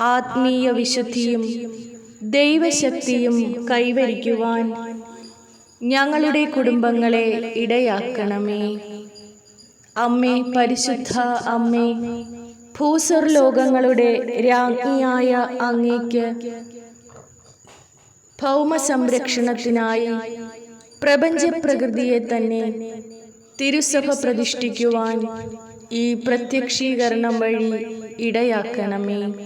ആത്മീയ വിശുദ്ധിയും ദൈവശക്തിയും കൈവരിക്കുവാൻ ഞങ്ങളുടെ കുടുംബങ്ങളെ ഇടയാക്കണമേ. അമ്മേ പരിശുദ്ധ അമ്മേ ഭൂസർ ലോകങ്ങളുടെ രാജ്ഞിയായ അങ്ങേക്ക് ഭൗമ സംരക്ഷണത്തിനായി പ്രപഞ്ച പ്രകൃതിയെ തന്നെ തിരുസഭ പ്രതിഷ്ഠിക്കുവാൻ ഈ പ്രത്യക്ഷീകരണം വഴി ഇടയാക്കണമേ.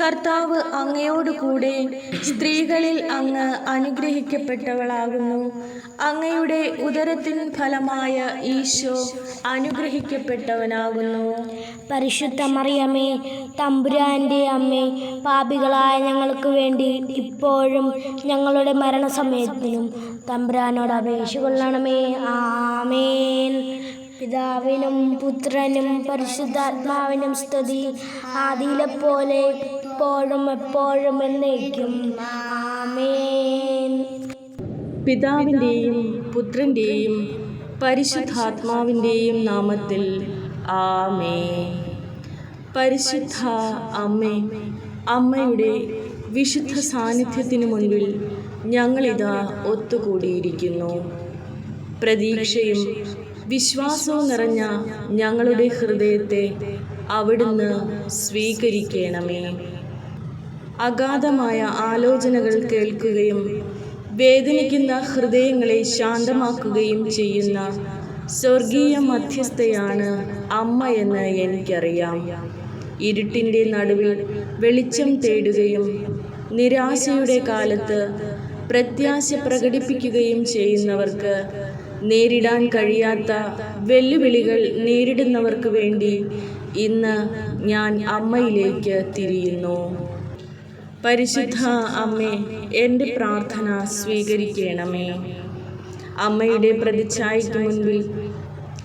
കർത്താവ് അങ്ങയോട് കൂടെ സ്ത്രീകളിൽ അങ്ങ് അനുഗ്രഹിക്കപ്പെട്ടവളാകുന്നു. അങ്ങയുടെ ഉദരത്തിൻ ഫലമായ ഈശോ അനുഗ്രഹിക്കപ്പെട്ടവനാകുന്നു. പരിശുദ്ധ മറിയമ്മേ തമ്പുരാന്റെ അമ്മേ പാപികളായ ഞങ്ങൾക്ക് വേണ്ടി ഇപ്പോഴും ഞങ്ങളുടെ മരണസമയത്തിനും തമ്പുരാനോട് അപേക്ഷ കൊള്ളണമേ. ആമേൻ. പിതാവിനും പുത്രനും പരിശുദ്ധാത്മാവിനും സ്തുതി. ആദിയിലെ പോലെ ഇപ്പോഴും എപ്പോഴും എന്നേക്കും. ആമേൻ. പിതാവിന്റെയും പുത്രന്റെയും പരിശുദ്ധാത്മാവിന്റെയും നാമത്തിൽ ആമേ പരിശുദ്ധ അമ്മേ അമ്മയുടെ വിശുദ്ധ സാന്നിധ്യത്തിന് മുൻപിൽ ഞങ്ങളിതാ ഒത്തുകൂടിയിരിക്കുന്നു. പ്രതീക്ഷയും വിശ്വാസവും നിറഞ്ഞ ഞങ്ങളുടെ ഹൃദയത്തെ അവിടുന്ന് സ്വീകരിക്കണമേ. അഗാധമായ ആലോചനകൾ കേൾക്കുകയും വേദനിക്കുന്ന ഹൃദയങ്ങളെ ശാന്തമാക്കുകയും ചെയ്യുന്ന സ്വർഗീയ മധ്യസ്ഥയാണ് അമ്മ എന്ന് എനിക്കറിയാം. ഇരുട്ടിന്റെ നടുവിൽ വെളിച്ചം തേടുകയും നിരാശയുടെ കാലത്ത് പ്രത്യാശ പ്രകടിപ്പിക്കുകയും ചെയ്യുന്നവർക്ക് നേരിടാൻ കഴിയാത്ത വെല്ലുവിളികൾ നേരിടുന്നവർക്ക് വേണ്ടി ഇന്ന് ഞാൻ അമ്മയിലേക്ക് തിരിയുന്നു. പരിശുദ്ധ അമ്മേ എന്റെ പ്രാർത്ഥന സ്വീകരിക്കണമേ. അമ്മയുടെ പ്രതിച്ഛായയ്ക്ക് മുൻപിൽ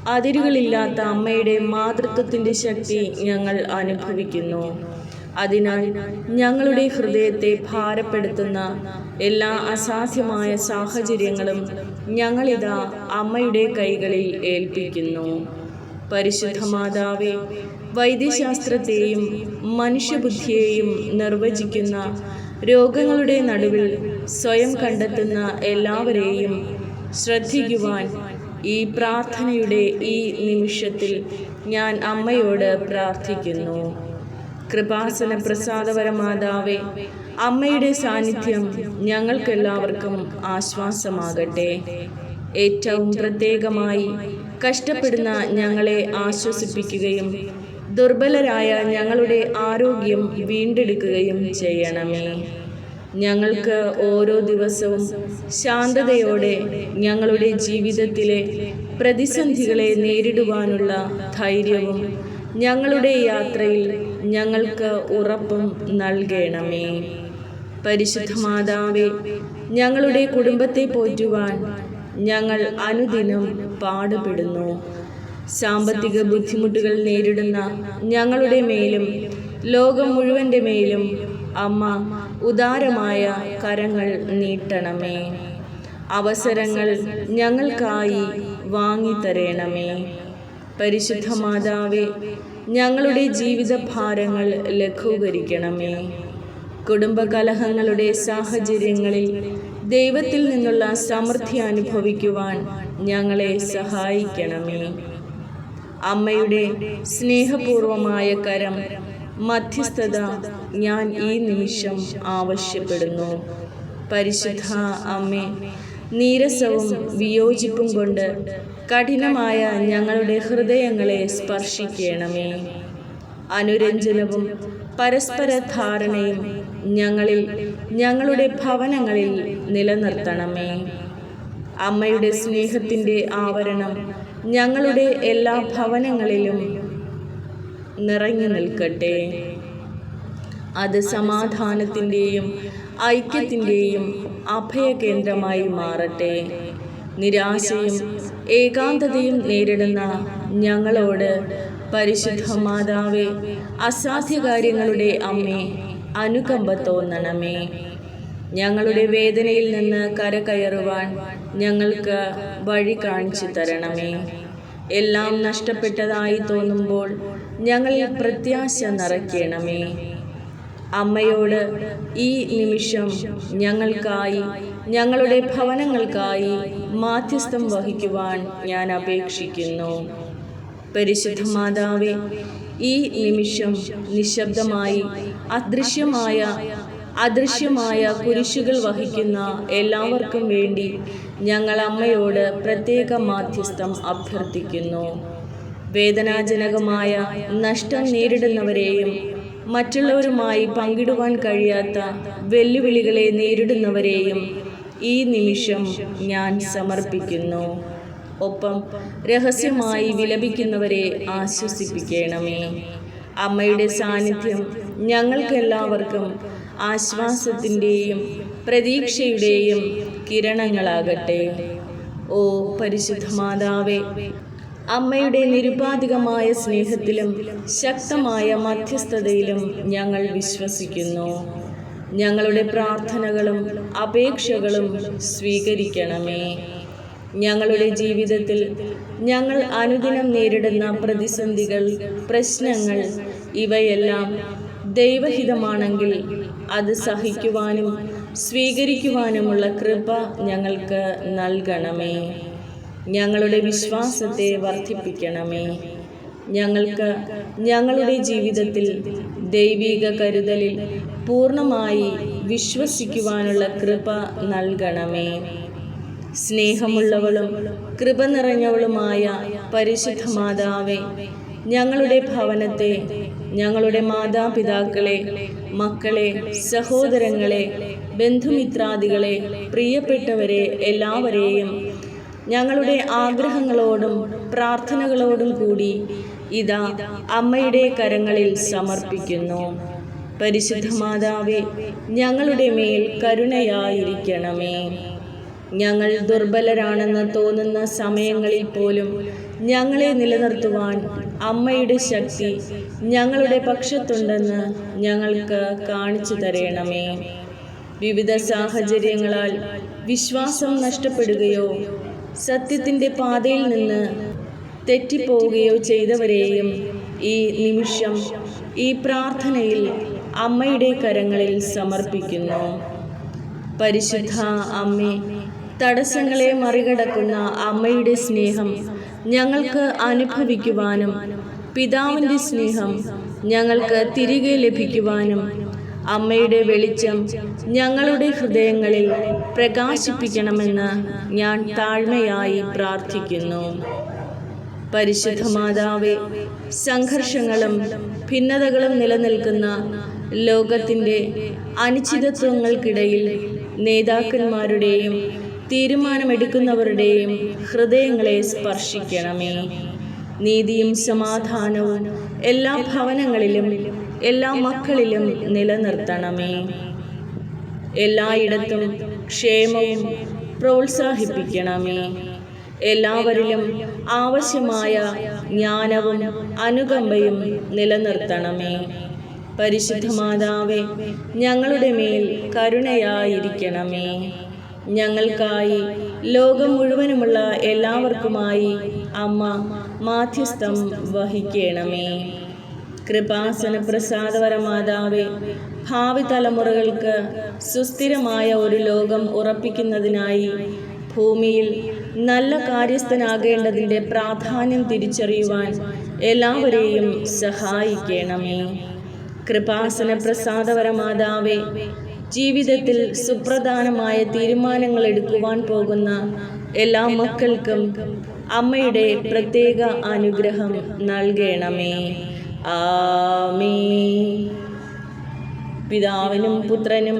അതിരുകളില്ലാത്ത അമ്മയുടെ മാതൃത്വത്തിന്റെ ശക്തി ഞങ്ങൾ അനുഭവിക്കുന്നു. അതിനാൽ ഞങ്ങളുടെ ഹൃദയത്തെ ഭാരപ്പെടുത്തുന്ന എല്ലാ അസാധ്യമായ സാഹചര്യങ്ങളും ഞങ്ങളിതാ അമ്മയുടെ കൈകളിൽ ഏൽപ്പിക്കുന്നു. പരിശുദ്ധ മാതാവെ വൈദ്യശാസ്ത്രത്തെയും മനുഷ്യബുദ്ധിയെയും നിർവചിക്കുന്ന രോഗങ്ങളുടെ നടുവിൽ സ്വയം കണ്ടെത്തുന്ന എല്ലാവരെയും ശ്രദ്ധിക്കുവാൻ ഈ പ്രാർത്ഥനയുടെ ഈ നിമിഷത്തിൽ ഞാൻ അമ്മയോട് പ്രാർത്ഥിക്കുന്നു. കൃപാസന പ്രസാദപര മാതാവേ അമ്മയുടെ സാന്നിധ്യം ഞങ്ങൾക്കെല്ലാവർക്കും ആശ്വാസമാകട്ടെ. ഏറ്റവും പ്രത്യേകമായി കഷ്ടപ്പെടുന്ന ഞങ്ങളെ ആശ്വസിപ്പിക്കുകയും ദുർബലരായ ഞങ്ങളുടെ ആരോഗ്യം വീണ്ടെടുക്കുകയും ചെയ്യണമേ. ഞങ്ങൾക്ക് ഓരോ ദിവസവും ശാന്തതയോടെ ഞങ്ങളുടെ ജീവിതത്തിലെ പ്രതിസന്ധികളെ നേരിടുവാനുള്ള ധൈര്യവും ഞങ്ങളുടെ യാത്രയിൽ ഞങ്ങൾക്ക് ഉറപ്പും നൽകണമേ. പരിശുദ്ധ മാതാവേ ഞങ്ങളുടെ കുടുംബത്തെ പോറ്റുവാൻ ഞങ്ങൾ അനുദിനം പാടുപെടുന്നു. സാമ്പത്തിക ബുദ്ധിമുട്ടുകൾ നേരിടുന്ന ഞങ്ങളുടെ മേലും ലോകം മുഴുവന്റെ മേലും അമ്മ ഉദാരമായ കരങ്ങൾ നീട്ടണമേ. അവസരങ്ങൾ ഞങ്ങൾക്കായി വാങ്ങിത്തരേണമേ. പരിശുദ്ധ മാതാവേ ഞങ്ങളുടെ ജീവിത ഭാരങ്ങൾ ലഘൂകരിക്കണമേ. കുടുംബകലഹങ്ങളുടെ സാഹചര്യങ്ങളിൽ ദൈവത്തിൽ നിന്നുള്ള സമൃദ്ധി അനുഭവിക്കുവാൻ ഞങ്ങളെ സഹായിക്കണമേ. അമ്മയുടെ സ്നേഹപൂർവമായ കരം മധ്യസ്ഥത ഞാൻ ഈ നിമിഷം ആവശ്യപ്പെടുന്നു. പരിശുദ്ധ അമ്മേ നീരസവും വിയോജിപ്പും കൊണ്ട് കഠിനമായ ഞങ്ങളുടെ ഹൃദയങ്ങളെ സ്പർശിക്കണമേ. അനുരഞ്ജനവും പരസ്പര ധാരണയും ഞങ്ങളിൽ ഞങ്ങളുടെ ഭവനങ്ങളിൽ നിലനിർത്തണമേ. അമ്മയുടെ സ്നേഹത്തിന്റെ ആവരണം ഞങ്ങളുടെ എല്ലാ ഭവനങ്ങളിലും നിറഞ്ഞു നിൽക്കട്ടെ. അത് സമാധാനത്തിന്റെയും ഐക്യത്തിന്റെയും അഭയകേന്ദ്രമായി മാറട്ടെ. നിരാശയും ഏകാന്തതയും നേരിടുന്ന ഞങ്ങളോട് പരിശുദ്ധ അസാധ്യ കാര്യങ്ങളുടെ അമ്മേ അനുകമ്പ തോന്നണമേ. ഞങ്ങളുടെ വേദനയിൽ നിന്ന് കരകയറുവാൻ ഞങ്ങൾക്ക് വഴി കാണിച്ചു തരണമേ. എല്ലാം നഷ്ടപ്പെട്ടതായി തോന്നുമ്പോൾ ഞങ്ങളിൽ പ്രത്യാശ നിറയ്ക്കണമേ. അമ്മയോട് ഈ നിമിഷം ഞങ്ങൾക്കായി ഞങ്ങളുടെ ഭവനങ്ങൾക്കായി മാധ്യസ്ഥം വഹിക്കുവാൻ ഞാൻ അപേക്ഷിക്കുന്നു. പരിശുദ്ധ മാതാവേ ഈ നിമിഷം നിശബ്ദമായി അദൃശ്യമായ അദൃശ്യമായ കുരിശുകൾ വഹിക്കുന്ന എല്ലാവർക്കും വേണ്ടി ഞങ്ങൾ അമ്മയോട് പ്രത്യേക മാധ്യസ്ഥം അഭ്യർത്ഥിക്കുന്നു. വേദനാജനകമായ നഷ്ടം നേരിടുന്നവരെയും മറ്റുള്ളവരുമായി പങ്കിടുവാൻ കഴിയാത്ത വെല്ലുവിളികളെ നേരിടുന്നവരെയും ഈ നിമിഷം ഞാൻ സമർപ്പിക്കുന്നു. ഒപ്പം രഹസ്യമായി വിലപിക്കുന്നവരെ ആശ്വസിപ്പിക്കണമേ. അമ്മയുടെ സാന്നിധ്യം ഞങ്ങൾക്കെല്ലാവർക്കും ആശ്വാസത്തിന്റെയും പ്രതീക്ഷയുടെയും കിരണങ്ങളാകട്ടെ. ഓ പരിശുദ്ധ മാതാവേ അമ്മയുടെ നിരുപാധികമായ സ്നേഹത്തിലും ശക്തമായ മധ്യസ്ഥതയിലും ഞങ്ങൾ വിശ്വസിക്കുന്നു. ഞങ്ങളുടെ പ്രാർത്ഥനകളും അപേക്ഷകളും സ്വീകരിക്കണമേ. ഞങ്ങളുടെ ജീവിതത്തിൽ ഞങ്ങൾ അനുദിനം നേരിടുന്ന പ്രതിസന്ധികൾ പ്രശ്നങ്ങൾ ഇവയെല്ലാം ദൈവഹിതമാണെങ്കിൽ അത് സഹിക്കുവാനും സ്വീകരിക്കുവാനുമുള്ള കൃപ ഞങ്ങൾക്ക് നൽകണമേ. ഞങ്ങളുടെ വിശ്വാസത്തെ വർദ്ധിപ്പിക്കണമേ. ഞങ്ങൾക്ക് ഞങ്ങളുടെ ജീവിതത്തിൽ ദൈവിക കരുതലിൽ പൂർണമായി വിശ്വസിക്കുവാനുള്ള കൃപ നൽകണമേ. സ്നേഹമുള്ളവളും കൃപ നിറഞ്ഞവളുമായ പരിശുദ്ധ മാതാവേ ഞങ്ങളുടെ ഭവനത്തെ ഞങ്ങളുടെ മാതാപിതാക്കളെ മക്കളെ സഹോദരങ്ങളെ ബന്ധുമിത്രാദികളെ പ്രിയപ്പെട്ടവരെ എല്ലാവരെയും ഞങ്ങളുടെ ആഗ്രഹങ്ങളോടും പ്രാർത്ഥനകളോടും കൂടി ഇതാ അമ്മയുടെ കരങ്ങളിൽ സമർപ്പിക്കുന്നു. പരിശുദ്ധ മാതാവേ ഞങ്ങളുടെ മേൽ കരുണയായിരിക്കണമേ. ഞങ്ങൾ ദുർബലരാണെന്ന് തോന്നുന്ന സമയങ്ങളിൽ പോലും ഞങ്ങളെ നിലനിർത്തുവാൻ അമ്മയുടെ ശക്തി ഞങ്ങളുടെ പക്ഷത്തുണ്ടെന്ന് ഞങ്ങൾക്ക് കാണിച്ചു തരണമേ. വിവിധ സാഹചര്യങ്ങളാൽ വിശ്വാസം നഷ്ടപ്പെടുകയോ സത്യത്തിന്റെ പാതയിൽ നിന്ന് തെറ്റിപ്പോവുകയോ ചെയ്തവരെയും ഈ നിമിഷം ഈ പ്രാർത്ഥനയിൽ അമ്മയുടെ കരങ്ങളിൽ സമർപ്പിക്കുന്നു. പരിശുദ്ധ അമ്മേ തടസ്സങ്ങളെ മറികടക്കുന്ന അമ്മയുടെ സ്നേഹം ഞങ്ങൾക്ക് അനുഭവിക്കുവാനും പിതാവിന്റെ സ്നേഹം ഞങ്ങൾക്ക് തിരികെ ലഭിക്കുവാനും അമ്മയുടെ വെളിച്ചം ഞങ്ങളുടെ ഹൃദയങ്ങളിൽ പ്രകാശിപ്പിക്കണമെന്ന് ഞാൻ താഴ്മയായി പ്രാർത്ഥിക്കുന്നു. പരിശുദ്ധ മാതാവേ സംഘർഷങ്ങളും ഭിന്നതകളും നിലനിൽക്കുന്ന ലോകത്തിന്റെ അനിശ്ചിതത്വങ്ങൾക്കിടയിൽ നേതാക്കന്മാരുടെയും തീരുമാനമെടുക്കുന്നവരുടെയും ഹൃദയങ്ങളെ സ്പർശിക്കണമേ. നീതിയും സമാധാനവും എല്ലാ ഭവനങ്ങളിലും എല്ലാ മക്കളിലും നിലനിർത്തണമേ. എല്ലായിടത്തും ക്ഷേമവും പ്രോത്സാഹിപ്പിക്കണമേ. എല്ലാവരിലും ആവശ്യമായ ജ്ഞാനവും അനുകമ്പയും നിലനിർത്തണമേ. പരിശുദ്ധ മാതാവേ ഞങ്ങളുടെ മേൽ കരുണയായിരിക്കണമേ. ഞങ്ങൾക്കായി ലോകം മുഴുവനുമുള്ള എല്ലാവർക്കുമായി അമ്മ മാധ്യസ്ഥം വഹിക്കണമേ. കൃപാസന പ്രസാദവര മാതാവേ ഭാവി തലമുറകൾക്ക് സുസ്ഥിരമായ ഒരു ലോകം ഉറപ്പിക്കുന്നതിനായി ഭൂമിയിൽ നല്ല കാര്യസ്ഥനാകേണ്ടതിന്റെ പ്രാധാന്യം തിരിച്ചറിയുവാൻ എല്ലാവരെയും സഹായിക്കണമേ. കൃപാസന പ്രസാദപരമാതാവെ ജീവിതത്തിൽ സുപ്രധാനമായ തീരുമാനങ്ങൾ എടുക്കുവാൻ പോകുന്ന എല്ലാ മക്കൾക്കും അമ്മയുടെ പ്രത്യേക അനുഗ്രഹം നൽകണമേ. ആമേ പിതാവിനും പുത്രനും